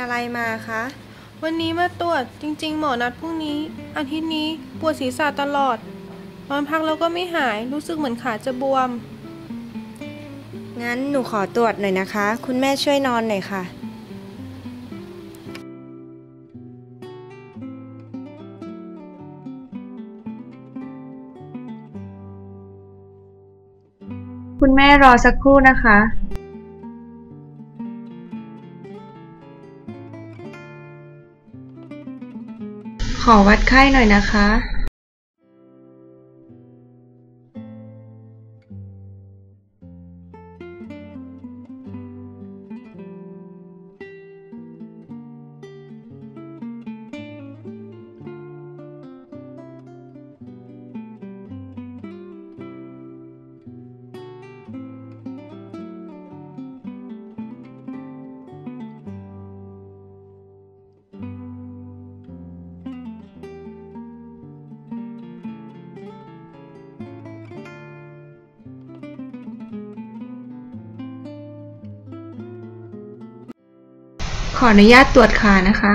อะไรมาคะ วันนี้มาตรวจจริง ๆ หมอนัดพรุ่งนี้ อาทิตย์นี้ปวดศีรษะตลอด นอนพักแล้วก็ไม่หายรู้สึกเหมือนขาจะบวม งั้นหนูขอตรวจหน่อยนะคะ คุณแม่ช่วยนอนหน่อยค่ะ คุณแม่รอสักครู่นะคะ ขอวัดไข้หน่อยนะคะ ขออนุญาตตรวจขานะคะ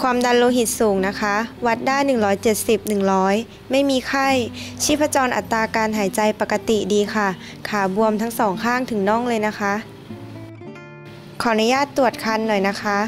ความดันโลหิตสูงนะคะ วัดได้ 170 100 ไม่มีไข้ ชีพจรอัตราการหายใจปกติดีค่ะ ขาบวมทั้งสองข้างถึงน่องเลยนะคะ ขออนุญาตตรวจคันหน่อยนะคะ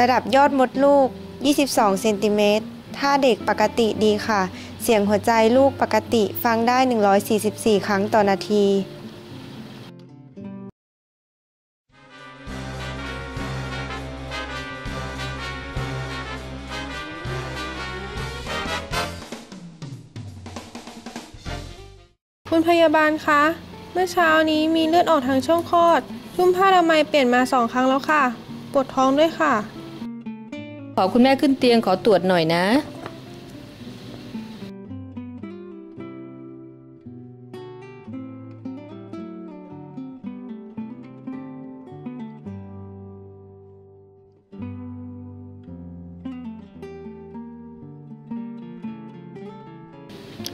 ระดับยอดมดลูก 22 เซนติเมตร ถ้าเด็กปกติดีค่ะ เสียงหัวใจลูกปกติฟังได้ 144 ครั้งต่อนาทีคุณพยาบาลคะ เมื่อเช้านี้มีเลือดออกทางช่องคลอด ชุ่มผ้าทำไมเปลี่ยนมาสองครั้งแล้วค่ะ ปวดท้องด้วยค่ะ ขอคุณแม่ขึ้นเตียงขอตรวจหน่อยนะ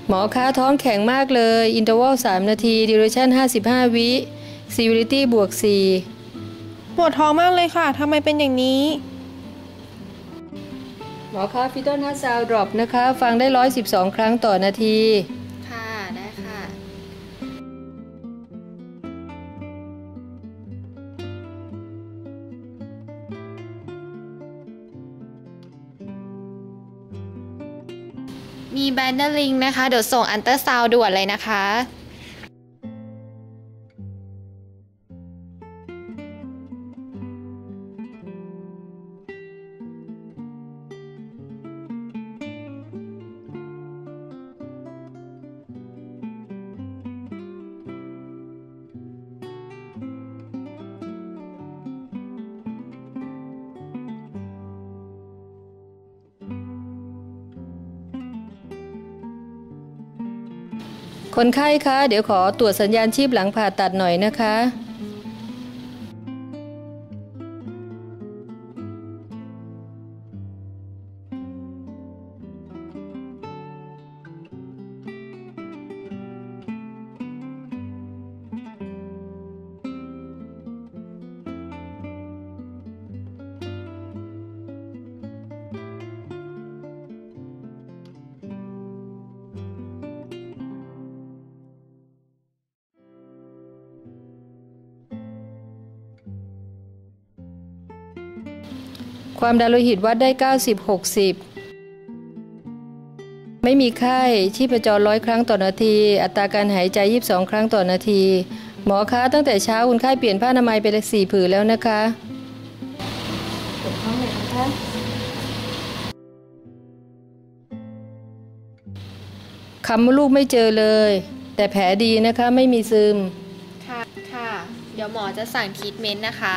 หมอคะท้องแข็งมากเลย อินเทอร์วัล3นาที ดิเรชั่น 55 วิซีวิลิตี้บวก 4 ปวดท้องมากเลยค่ะทำไมเป็นอย่างนี้ หมอคะฟิตอลฮัสซาวดรอปนะคะ ฟังได้ 112 ครั้งต่อนาที ค่ะ ได้ค่ะ มีแบนเดอร์ลิงนะคะ เดี๋ยวส่งอันเตอร์ซาวด่วนเลยนะคะ คนไข้คะ เดี๋ยวขอตรวจสัญญาณชีพหลังผ่าตัดหน่อยนะคะ ความดันโลหิตวัดได้ 90 60ไม่มีไข้ชีพจรร้อยครั้งต่อนาที อัตราการหายใจ 22 ครั้งต่อนาที หมอคะตั้งแต่เช้าคุณไข้เปลี่ยนผ้าอนามัยไปเลยสี่ผืนแล้วนะคะปวดท้องไหมคะคำว่าลูกไม่เจอเลย แต่แผลดีนะคะไม่มีซึม ค่ะ ค่ะ เดี๋ยวหมอจะสั่งทรีทเมนต์นะคะ